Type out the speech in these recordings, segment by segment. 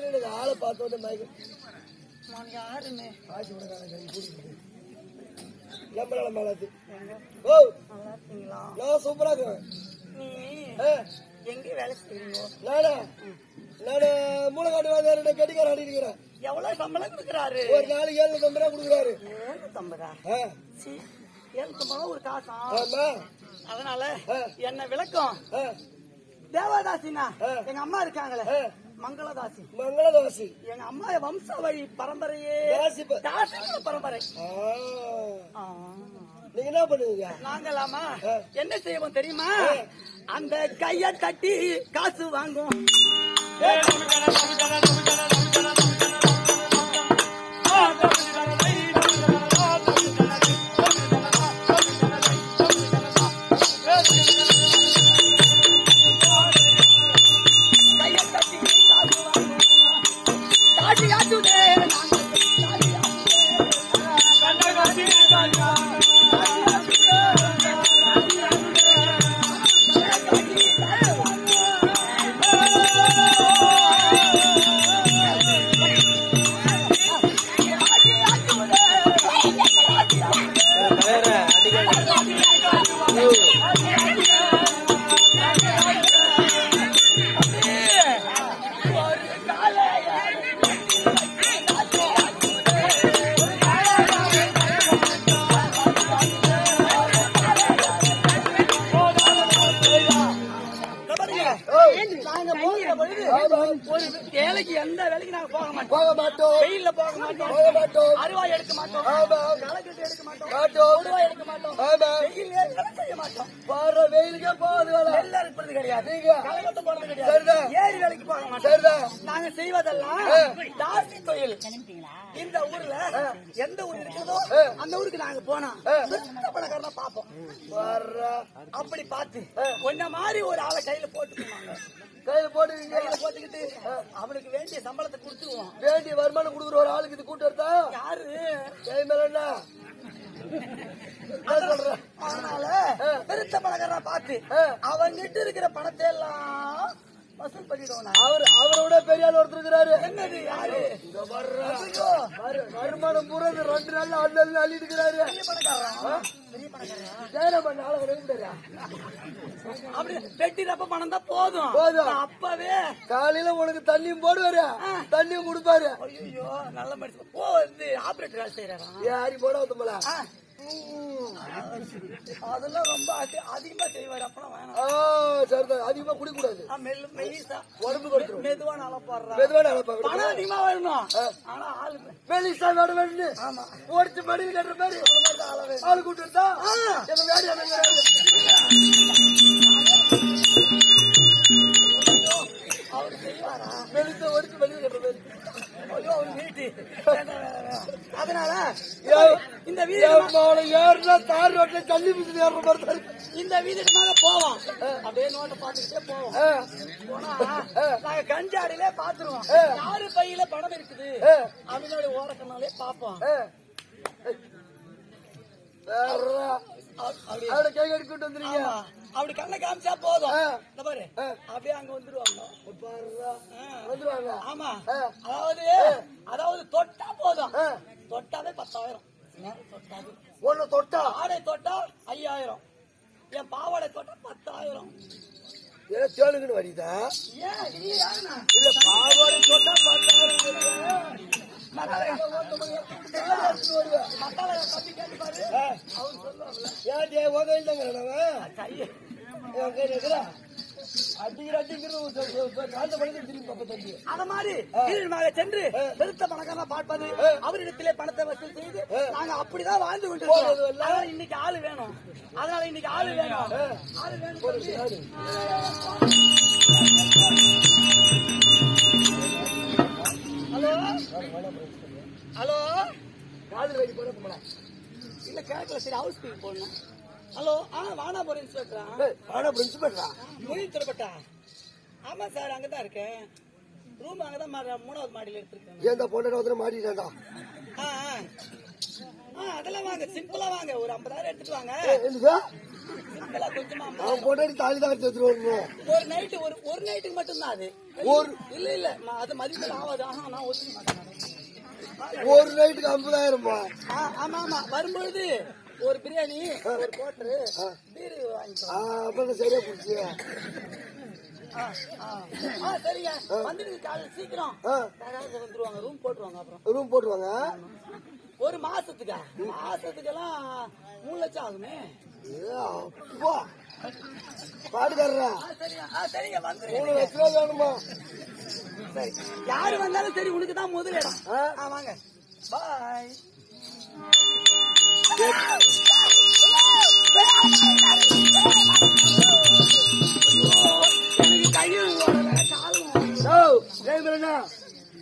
எனக்கு ஆளை பார்த்த உடனே மயக்கம் யாருன்னு ஆட்சி எம்பளால மேலாத்து எங்க ஓ! நான் சூப்பரா ஆ, எங்கே வேலை செய்றீங்க? நானா நானு மூளைக்காட்டு வாங்க கெட்டிக்கார ஆடி இருக்கிறேன். எவ்வளவு சம்பளம் கொடுக்குறாரு? ஒரு நாளைக்கு ஏழு ரூபா கொடுக்குறாரு. ஏழு ஆ, சீ, ஏழு தம்பதா ஒரு காசா? ஆமா. அதனால. என்ன விளக்கம். தேவதாசினா. எங்க அம்மா இருக்காங்களே. மங்களதாசி. மங்களதாசி. எங்க அம்மா வம்ச வழி பரம்பரையே. பரம்பரை. நீங்க என்ன பண்ணுவீங்க? நாங்களாமா. என்ன செய்வோம் தெரியுமா? அந்த கைய தட்டி காசு வாங்கும் எடுக்க மாட்டோம் எடுக்க மாட்டோம் செய்ய மாட்டோம் வர வெயிலுக்கே போகாது வேலை நெல் அறுப்பது கிடையாது போறது சரிதான். கிடையாது ஏரி வேலைக்கு போக மாட்டோம் சரிதான் நாங்க செய்வதெல்லாம் தாசி தொழில். இந்த ஊர்ல எந்த ஊர் இருக்குதோ அந்த ஊருக்கு நாங்க போனா சுத்த பணக்காரனா பாப்போம். அப்படி பார்த்து உன்ன மாதிரி ஒரு ஆளை கையில போட்டுக்குவாங்க. கையில போடுவீங்க கையில போட்டுக்கிட்டு அவனுக்கு வேண்டிய சம்பளத்தை கொடுத்துருவோம். வேண்டிய வருமானம் கொடுக்குற ஒரு ஆளுக்கு இது கூட்டம் எடுத்தா யாரு? கை மேல அதனால பெருத்த பணக்காரனா பார்த்து அவங்கிட்ட இருக்கிற பணத்தை எல்லாம் வசூல் பண்ணிடுவோம். அவர் அவரோட பெரிய ஆள் ஒருத்தர் இருக்கிறாரு. என்னது யாரு? வருமானம் பூரா. ரெண்டு அள்ளி அள்ளி இருக்கிறாரு. நாளை தான் போதும். போதும். நான் அப்பவே காலையில உனக்கு தண்ணியும் போடுவாரு. தண்ணியும் கொடுப்பாரு. நல்ல மனுஷன். ஓ இது ஆபரேட்டர் வேலை செய்யறாரா ஹரி போட அதெல்லாம் ரொம்ப அதி- அதிகமா செய்வாரு. அப்பெல்லாம் வேணாம். சரிதான். அதிகமா குடிக்க கூடாது ஆ, மெல்லு மெலிசா. உடம்பு கொடுத்துரும் மெதுவா நல்லா போடுறா மெதுவான அளப்பா பணம் அதிகமா வரணும் ஆனா ஆளு வேட வேண்டு ஆமா. ஓடிச்சு மடியில் கட்டுற மாதிரி. ஆளு. கூட்டு இருந்தா எங்க வேடி அவர் செய்வாரா? வெளிச்சா ஓடிச்சு மடியில் கட்டுற மாதிரி. ஐயோ அவர் வேண்டாம். அதனால இந்த மாலை ஏறுனா தார் ரோட்ல ஏறுற மாதிரி தான் இருக்கு. இந்த வீட்டுக்கு நாங்க போவோம் அப்படியே நோட்டை பார்த்துக்கிட்டே போவோம். நாங்க கஞ்சாடியிலே பாத்துருவோம் யாரு பையில பணம் இருக்குது? அவனோட ஓரக்கனாலே பாப்போம் அவரை கை கட்டி கூட்டு வந்துருங்க. அப்படி கண்ணை காமிச்சா போதும். இந்த பாரு. அப்படியே அங்க வந்துருவாங்க. வந்துருவாங்க. ஆமா. அதாவது அதாவது தொட்டா போதும். தொட்டாவே பத்தாயிரம். ஒண்ணு தொட்டா ஆடை தொட்டா ஐயாயிரம். என் பாவாடை தொட்டா பத்தாயிரம். ஏன் தேளுக்குன்னு வரிதா இல்ல பாவாடை தொட்டா சொல்லுவாங்கல்ல ஏன் டே உதவி இல்லைங்கிறவன் கையில அடிக்கிற அடிக்கிறது காந்த படத்தை திரும்பி பார்ப்ப தம்பி அத மாதிரி கீழ்மாக சென்று பெருத்த பணக்காரனா பார்ப்பது அவரிடத்திலே பணத்தை வசூல் செய்து நாங்க அப்படிதான் வாழ்ந்து கொண்டு. அதனால இன்னைக்கு ஆளு வேணும். அதனால இன்னைக்கு ஆளு வேணும். ஆளு வேணும். ஹலோ? ஹலோ? காதல் போட இல்ல கேட்கல சரி ஹவுஸ் பீல் போடணும். ஹலோ ஆ வானாபுரம் இன்ஸ்பெக்டரா. ஆனா பிரின்சிபல்ரா மொழி திருப்பட்டா? ஆமா சார் அங்கதான் இருக்கேன். ரூம் அங்கதான் மூணாவது மாடியில எடுத்திருக்கேன். ஏன் பொண்ணை வந்து மாட்டிட்டான்டா ஆ, ஆ. அதெல்லாம் வாங்க சிம்பிளா வாங்க. ஒரு ஐம்பதாயிரம் எடுத்துட்டு வாங்க. சிம்பிளா கொஞ்சமா அவன் பொண்டாடி தாலி தான் எடுத்து வரணும்? ஒரு நைட்டு ஒரு ஒரு நைட்டுக்கு மட்டும்தான் அது. ஒரு- இல்ல இல்ல அது மதிப்பில் ஆகாது. ஆஹா நான் ஒத்துக்க மாட்டேன். ஒரு நைட்டுக்கு ஐம்பதாயிரமா ஆமா ஆமா. வரும்பொழுது ஒரு பிரியாணி ஒரு கோட்டரு பீரு வாங்கிக்கோ. ஆ அப்ப சரியா புடிச்சு ஆ, ஆ. ஆ, சரிங்க. வந்துடுங்க காலையில் சீக்கிரம். வந்துருவாங்க ரூம் போட்டுருவாங்க அப்புறம். ரூம் போட்டுருவாங்க? ஒரு மாசத்துக்கா? மாசத்துக்கெல்லாம் மூணு லட்சம் ஆகுமே. ஆ, சரிங்க. மூணு லட்ச ரூபா வேணுமா? சரி. யாரு வந்தாலும் சரி உனக்கு தான் முதல் இடம். வாங்க. பாய்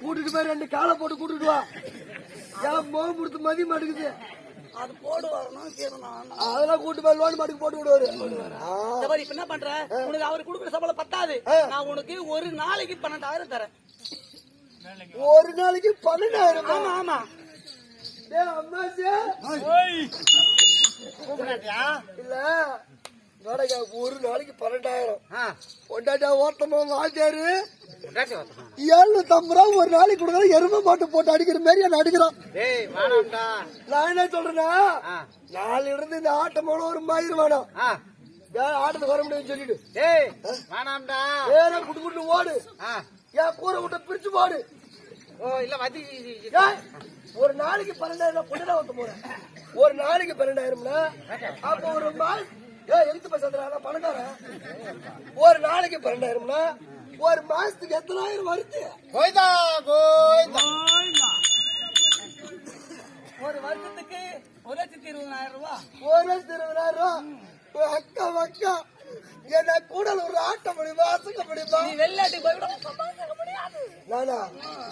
கூட்டிட்டு போய் ரெண்டு காலை போட்டு கூட்டிட்டு வா என் முகம் கொடுத்து மதி மாட்டேங்குது அது போடு வரணும் அதெல்லாம் கூட்டு போய் லோன் மாட்டுக்கு போட்டு விடுவாரு இந்த மாதிரி இப்ப என்ன பண்ற உனக்கு அவரு கொடுக்குற சம்பளம் பத்தாது. நான் உனக்கு ஒரு நாளைக்கு பன்னெண்டாயிரம் தரேன் ஒரு நாளைக்கு பன்னெண்டாயிரம் ஆமா ஆமா இல்ல. வாடகை ஒரு நாளைக்கு பன்னெண்டாயிரம். பொண்டாட்டா ஓட்டமா வாழ்த்தாரு ஏழுநூத்தி ஐம்பது ரூபா ஒரு நாளைக்கு கொடுக்குற எருமை மாட்டு போட்டு அடிக்கிற மாதிரி என்ன அடிக்கிறான். நான் என்ன சொல்றேன்னா நாளை இருந்து இந்த ஆட்டமான ஒரு மயிர் வேணும். ஆட்டத்துக்கு வர முடியும்னு சொல்லிட்டு வேணாம்டா வேற குட்டு குட்டு ஓடு. ஏன் கூரை விட்ட பிரிச்சு போடு ஓ இல்ல வதி ஏய், ஒரு நாளைக்கு பன்னெண்டாயிரம் பொண்ணு ஓட்ட போறேன். ஒரு நாளைக்கு பன்னெண்டாயிரம்னா அப்ப ஒரு எழுத்து பேசுறா பணக்காரன். ஒரு நாளைக்கு பன்னெண்டாயிரம்னா ஒரு மாசத்துக்கு எத்தனாயிரம் வருது? கோய்தா கோய்தா ஒரு வருஷத்துக்கு ஒரு லட்சத்தி இருபதாயிரம் ரூபாய் ஒரு லட்சத்து இருபதாயிரம் ரூபா. அக்கா அக்கா. என்ன கூட ஒரு ஆட்டம் முடியுமா? அசங்க முடியுமா? வெளிநாட்டுக்கு போய் கூட சம்பாதிக்க முடியாது. நானா?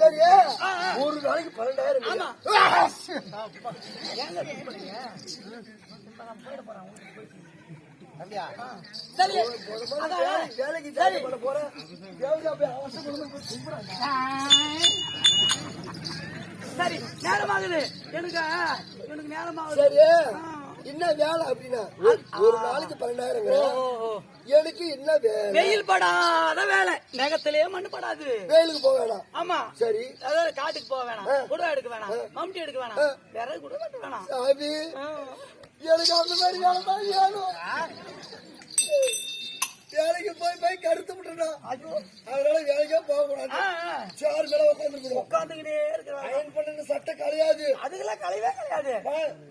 சரி ஒரு நாளைக்கு பன்னெண்டாயிரம் சரி. வேலைக்கு ஜாலி பண்ண போறேன்? சரி. நேரமாகுது. எனக்கு எனக்கு நேரமாகுது. சரி என்ன வேலை அப்படின்னா ஒரு- நாளைக்கு பன்னெண்டாயிரம். எனக்கு என்ன வேலை வெயில் படாத வேலை. நகத்திலேயே மண்ணு படாது. வேலுக்கு போக வேணாம். ஆமா. சரி. அதாவது காட்டுக்கு போக வேணாம். குடுவை எடுக்க வேணாம். மம்டி எடுக்க வேணாம். விறகு கூட வெட்ட வேணாம். ஆ. எனக்கு அந்த மாதிரி வேலை தான் வேணும் வேலைக்கு போய் போய் கருத்து விட்டுறோம் அதனால வேலைக்கே போக கூடாது. சேர் மேல உட்காந்துருக்கணும் உட்காந்துக்கிட்டே இருக்கிறாங்க அயன் பண்ண சட்டை கிடையாது அதுக்கெல்லாம் கலைவே கிடையாது.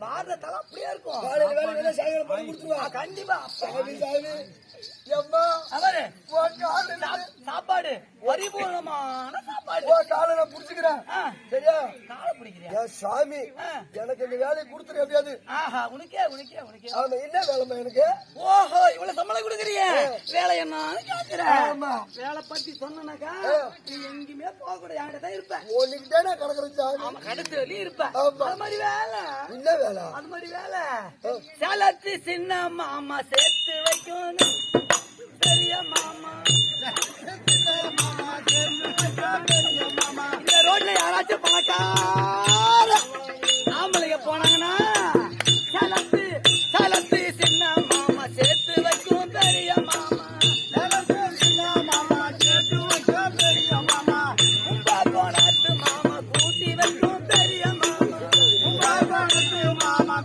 மாறுற தலை அப்படியே இருக்கும். காலையில வேலை வேலை சாயங்காலம் பண்ணி கொடுத்துருவா. கண்டிப்பா. சாமி சாமி. எம்மா அவரு. சாப்பாடு பரிபூர்ணமான காலை புடிச்சுக்கிறேன். சரியா? காலை சாமி. எனக்கு இந்த வேலையை கொடுத்துரு எப்படியாது? ஆஹா உனக்கே உனக்கே உனக்கே. ஆமா என்ன வேலைமா எனக்கு? ஓஹோ இவ்வளவு சம்பளம் கொடுக்குறிய வேலை என்னன்னு கேக்குற ஆமா. வேலை பத்தி. நீ எங்கேயுமே போக கூட என்கிட்ட தான் இருப்ப. உன்கிட்டே நான் கிடக்குறேன் சாமி. கடுத்து வெளியே இருப்ப. ஆமா. அது மாதிரி வேலை. என்ன வேலை? அது மாதிரி வேலை. சேலத்து சின்ன மாமா சேர்த்து வைக்கணும். பெரிய மாமா. ஆம்பளைங்க போனாங்கன்னா சேலத்து சேலத்து சின்ன மாமா சேர்த்து வைக்கும் பெரிய மாமா. கும்பகோணத்து மாமா கூட்டி வைக்கும் பெரிய மாமா.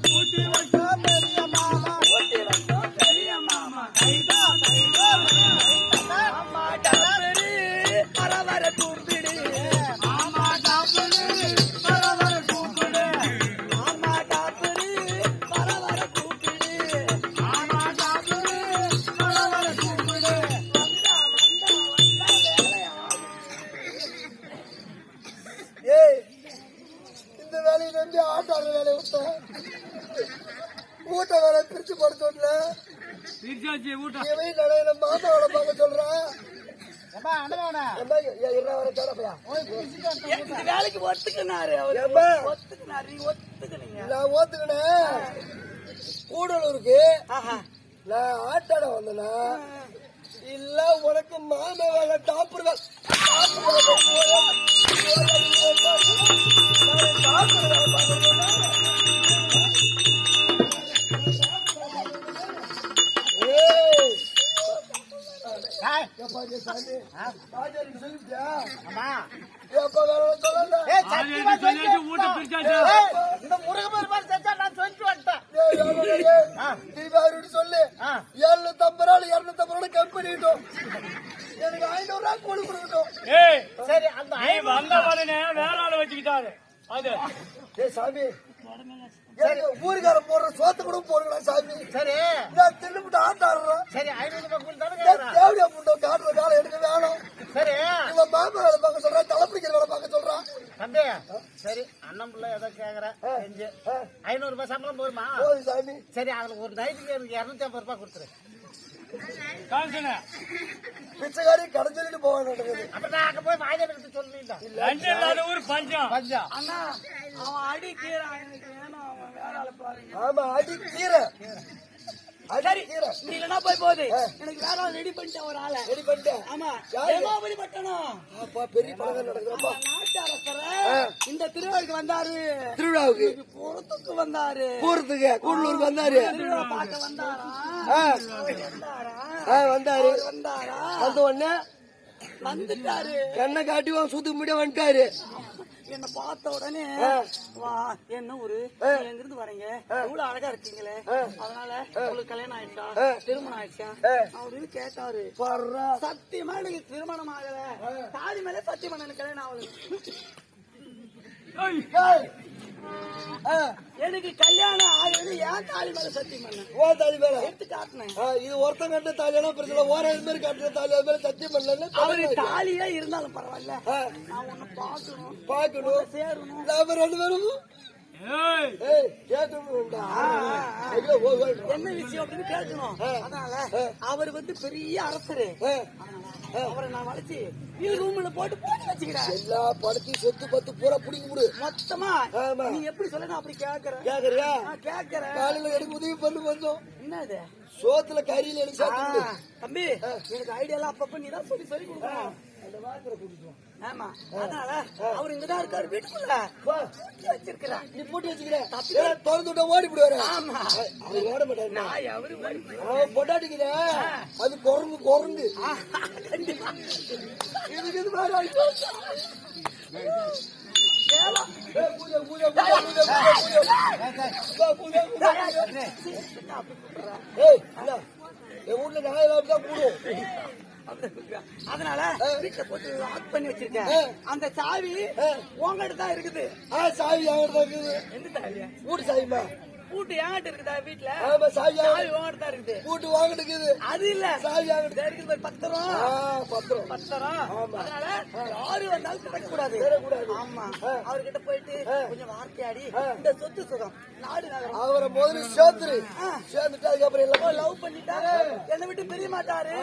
கூட்டி வைக்கும் பெரிய மாமா. மாமா. இருடா, வர கேடப்பையா. இந்த வேலைக்கு ஒத்துக்கினாரு? ஒத்துக்கினாரு ஒத்துக்கினீங்க. நான் ஓத்துக்கினேன் கூடலூருக்கு நான் ஆட்டாட வந்தேனா இல்ல உனக்கு மாமா வேலை டாப்பர் வேலை டாப்பர் ஆ. தீபாவளி சொல்லு. ஆ. எழுநூத்தம்பது ரூபாய் இருநூத்தம்பது ரூபாய் கம்பெனி கிட்டும் எனக்கு ஐநூறு ரூபாய் கூலி கொடுக்கட்டும். சரி அந்த வந்த உடனே வேற ஆளை வச்சுக்கிட்டாரு. அது. சாமி ஊருக்கார போடுற சோத்து கூட போடுங்களா சாமி? சரி. நான் தின்னுபிட்டு ஆட்டாடுறேன் சரி ஐநூறு கேக்குறேன் தேவையா புண்டை காட்டுற வேலை எனக்கு வேணும். சரி. இவன் மாமா வேலை பார்க்க சொல்றான் தலைப்பிடிக்கிற வேலை பார்க்க சொல்றான் தம்பி சரி அண்ணன் பிள்ளை ஏதோ கேக்குறேன் செஞ்சு. ஐநூறு ரூபாய் சம்பளம் போது சாமி. சரி அதுல ஒரு நைட்டுக்கு எனக்கு இருநூத்தி ஐம்பது ரூபாய் கொடுத்துரு. பிச்சைக்காரி கடை சொல்லிட்டு போக பாருங்க. ஆமா அடி கீரை. அடி கீரை நீ இல்லைன்னா போய் போகுது எனக்கு வேற ஆள் ரெடி பண்ணிட்டேன் ஒரு ஆளை. ரெடி பண்ணிட்டேன். ஆமா யாரு? ஏமாபடி பட்டணம்? அப்பா பெரிய பழகம் நடக்குறப்பா நாட்டு அரசர். இந்த திருவிழாவுக்கு வந்தாரு. திருவிழாவுக்கு? புறத்துக்கு வந்தாரு. போறதுக்கு கூடலூருக்கு வந்தாரு. திருவிழா பார்க்க வந்தாரா? வந்தாரா? வந்தாரு. வந்த உடனே வந்துட்டாரு. கண்ணை காட்டி சுத்து முடிய வந்துட்டாரு. என்ன பார்த்த உடனே வா என்ன ஊரு? ஆ. நீங்க எங்க இருந்து வரீங்க இவ்வளவு அழகா இருக்கீங்களே. அதனால உங்களுக்கு கல்யாணம் ஆயிடுச்சா? திருமணம் ஆயிடுச்சா. அப்படின்னு கேட்டாரு. சத்தியமா எனக்கு திருமணம் ஆகல. தாலி மேல சத்தியமா எனக்கு கல்யாணம் ஆகல. ஏய். ஆ, எனக்கு கல்யாணம் ஆகல ஏன் தாலி மேல சத்தியம் பண்ண? ஓ தாலி மேல? எடுத்து காட்டினேன். இது ஒருத்தன் கட்ட தாலியான பிரச்சனை ஓர இது மாதிரி கட்டுற தாலி அது மாதிரி சத்தியம் பண்ணல அவரு தாலியே இருந்தாலும் பரவாயில்ல. நான் உன்னை பார்க்கணும். பார்க்கணும். சேரணும். ரெண்டு பேரும் என்ன விஷயம் அப்படின்னு கேட்கணும். அதனால அவர் வந்து பெரிய அரசரு. அவரை நான் வளைச்சு ரூம்ல போட்டு போட்டு வச்சுக்கிறேன். எல்லா படத்தையும் சொத்து பத்து பூரா பிடிக்க முடு மொத்தமா. நீ எப்படி சொல்ல நான் அப்படி கேக்குறேன் கேக்குறியா? கேக்குறேன் காலையில எனக்கு உதவி பண்ணு கொஞ்சம் என்னது? சோத்துல கறியில எனக்கு சாப்பிட்டு. தம்பி எனக்கு ஐடியா எல்லாம் அப்பப்ப நீ தான் சொல்லி சொல்லி கொடுக்கணும். ஆமா அதனால அவர் இங்கதான் இருக்காரு வீட்டுக்குள்ள பூட்டி வச்சிருக்கிறேன் நீ பூட்டி வச்சுக்கிறேன் ஏன் திறந்து விட்டா ஓடி போடுவாரு ஆமா. அவர் ஓட மாட்டாரு. பொட்டாட்டிக்கிற அது குரங்கு குரங்கு. கண்டிப்பா. இதுக்கு இது மாதிரி என் வீட்டுல நாயெல்லாம் தான் கூடும். அதனால வீட்டுல போட்டு லாக் பண்ணி வச்சிருக்கேன். அந்த சாவி. உங்ககிட்ட தான் இருக்குது ஆ சாவி அவர்தான் இருக்குது எந்த சாவியா வீட்டு சாவிமா பூட்டு என்கிட்ட இருக்குதா வீட்டுல ஆமா சாவி சாவி தான் இருக்குது. வாங்கிட்டு இருக்குது. அது இல்ல. சாவி அவர்கிட்ட இதோ இருக்குது பாரு, ஆமா. அதனால யாரு வந்தாலும் திறக்கக்கூடாது. திறக்கக்கூடாது. ஆமா. ஆ. அவர்கிட்ட போயிட்டு. கொஞ்சம் வார்த்தையாடி. இந்த சொத்து சுகம் நாடு நகரம். அவரை முதல்ல சேர்த்துரு. சேர்ந்துட்டு அதுக்கப்புறம் எல்லாம் லவ் பண்ணிட்டா என்னை விட்டு பிரிய மாட்டாரு.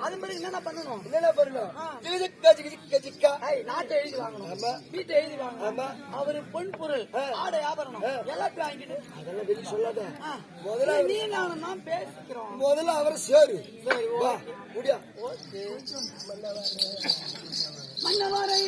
அது மாதிரி என்னென்ன பண்ணணும்? என்னென்ன பண்ணணும்? நாட்டை எழுதி வாங்கணும். ஆமா. வீட்டை எழுதி வாங்கணும். ஆமா. அவரு பொன் பொருள் ஆடை ஆபரணம் எல்லாத்தையும் வாங்கிட்டு என்ன வெளியே சொல்லாத? முதல்ல நீ நானுமா பேசிக்கிறோம். முதல்ல அவரை சேரு. சரி வா முடியா? ஓகே. மன்னவரை. மன்னவரை.